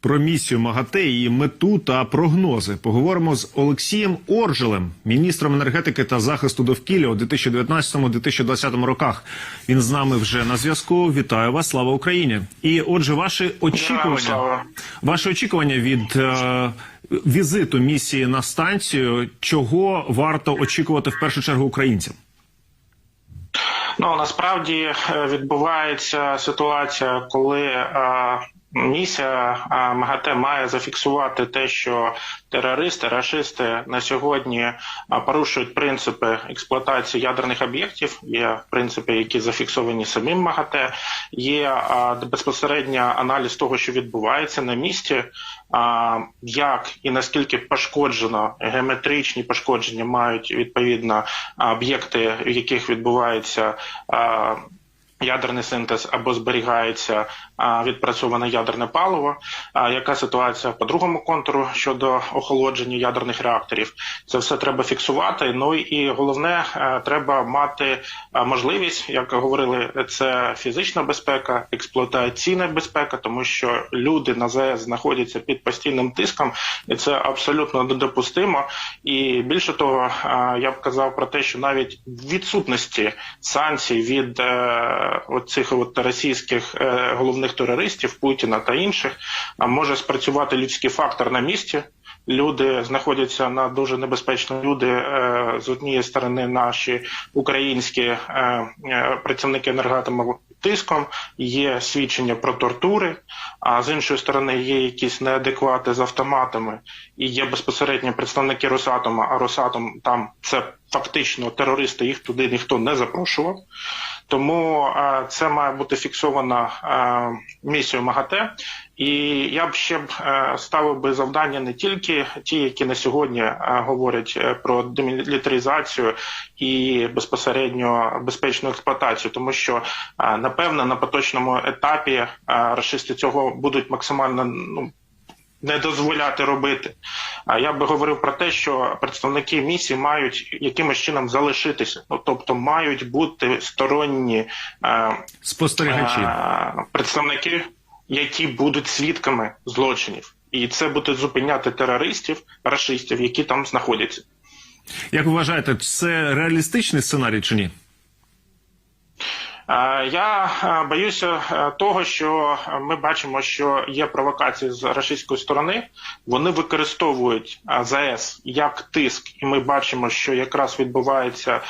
Про місію МАГАТЕ, її мету та прогнози поговоримо з Олексієм Оржелем, міністром енергетики та захисту довкілля у 2019-2020 роках. Він з нами вже на зв'язку. Вітаю вас, слава Україні! І отже, ваші очікування, ваші очікування від е, візиту місії на станцію, чого варто очікувати в першу чергу українцям? Ну насправді е, відбувається ситуація, коли е, місія МАГАТЕ має зафіксувати те, що терористи, рашисти на сьогодні порушують принципи експлуатації ядерних об'єктів. Є принципи, які зафіксовані самим МАГАТЕ. Є безпосередньо аналіз того, що відбувається на місці, як і наскільки пошкоджено геометричні пошкодження мають відповідно об'єкти, в яких відбувається. Ядерний синтез або зберігається відпрацьоване ядерне паливо. Яка ситуація по другому контуру щодо охолодження ядерних реакторів? Це все треба фіксувати. Ну і головне, е, треба мати е, можливість, як говорили, це фізична безпека, експлуатаційна безпека, тому що люди на ЗАЕС знаходяться під постійним тиском, і це абсолютно недопустимо. І більше того, е, я б казав про те, що навіть відсутності санкцій від оцих от російських е, головних терористів Путіна та інших може спрацювати людський фактор на місці. Люди знаходяться на дуже небезпечно. Люди е, з однієї сторони, наші українські е, працівники енергатому тиском, є свідчення про тортури. А з іншої сторони, є якісь неадеквати з автоматами, і є безпосередньо представники Росатома. А Росатом там це фактично терористи. Їх туди ніхто не запрошував. Тому е, це має бути фіксовано е, місією МАГАТЕ. І я б ще б е, ставив би завдання не тільки ті, які на сьогодні говорять про демілітаризацію і безпосередньо безпечну експлуатацію, тому що напевно на поточному етапі рашисти цього будуть максимально ну. Не дозволяти робити. А я би говорив про те, що представники місії мають якимось чином залишитися, ну тобто мають бути сторонні е, Спостерігачі. е, представники, які будуть свідками злочинів, і це буде зупиняти терористів, рашистів, які там знаходяться. Як ви вважаєте, це реалістичний сценарій чи ні? Е, Я е, боюся е, того, що ми бачимо, що є провокації з російської сторони. Вони використовують ЗАЕС як тиск, і ми бачимо, що якраз відбуваються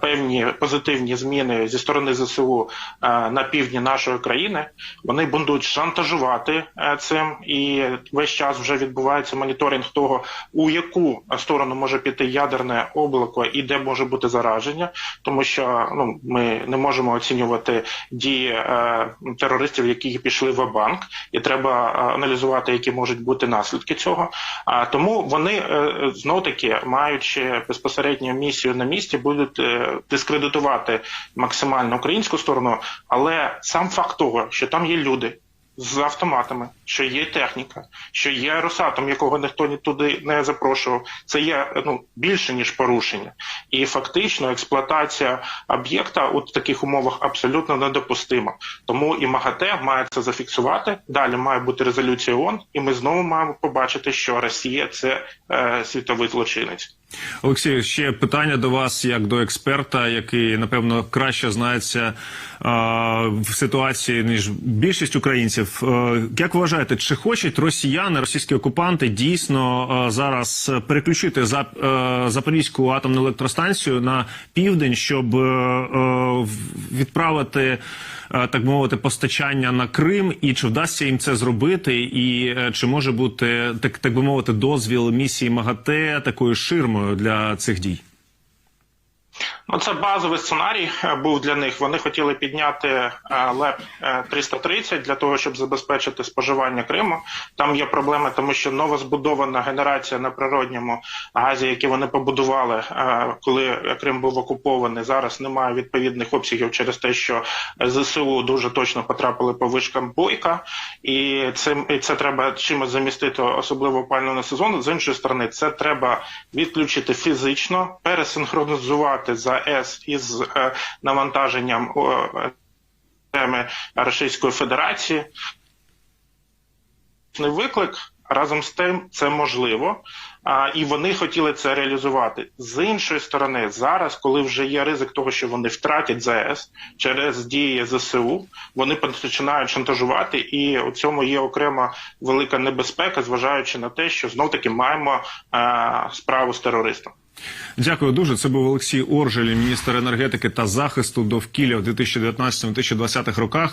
певні позитивні зміни зі сторони ЗСУ на півдні нашої країни. Вони будуть шантажувати цим, і весь час вже відбувається моніторинг того, у яку сторону може піти ядерне облако і де може бути зараження, тому що ну ми не можемо оцінювати дії е, терористів, які пішли в банк, і треба е, аналізувати, які можуть бути наслідки цього. А тому вони е, знов таки, маючи безпосередню місію на місці, будуть дискредитувати максимально українську сторону, але сам факт того, що там є люди. З автоматами, що є техніка, що є Росатом, якого ніхто ні туди не запрошував. Це є ну більше ніж порушення, і фактично експлуатація об'єкта у таких умовах абсолютно недопустима. Тому і МАГАТЕ має це зафіксувати. Далі має бути резолюція ООН, і ми знову маємо побачити, що Росія це е, світовий злочинець. Олексій, ще питання до вас, як до експерта, який напевно краще знається а, в ситуації ніж більшість українців. Е, Як вважаєте, чи хочуть росіяни, російські окупанти дійсно а, зараз переключити за, е, Запорізьку атомну електростанцію на південь, щоб е, е, відправити? Е, Так мовити, постачання на Крим, і чи вдасться їм це зробити, і е, чи може бути так, так би мовити, дозвіл місії МАГАТЕ такою ширмою для цих дій? Ну, це базовий сценарій е, був для них. Вони хотіли підняти е, ЛЕП е, 330 для того, щоб забезпечити споживання Криму. Там є проблеми, тому що новозбудована генерація на природньому газі, які вони побудували, е, коли Крим був окупований, зараз немає відповідних обсягів через те, що ЗСУ дуже точно потрапили по вишкам бойка, і цим і це треба чимось замістити, особливо опалювального сезону. З іншої сторони, це треба відключити фізично, пересинхронізувати ЗАЕС із е, навантаженням е, системи Російської Федерації. виклик. Разом з тим, це можливо, і вони хотіли це реалізувати. З іншої сторони, зараз, коли вже є ризик того, що вони втратять ЗАЕС через дії ЗСУ, вони починають шантажувати, і у цьому є окрема велика небезпека, зважаючи на те, що знов таки маємо а, справу з терористом. Дякую дуже. Це був Олексій Оржель, міністр енергетики та захисту довкілля в 2019-2020 роках.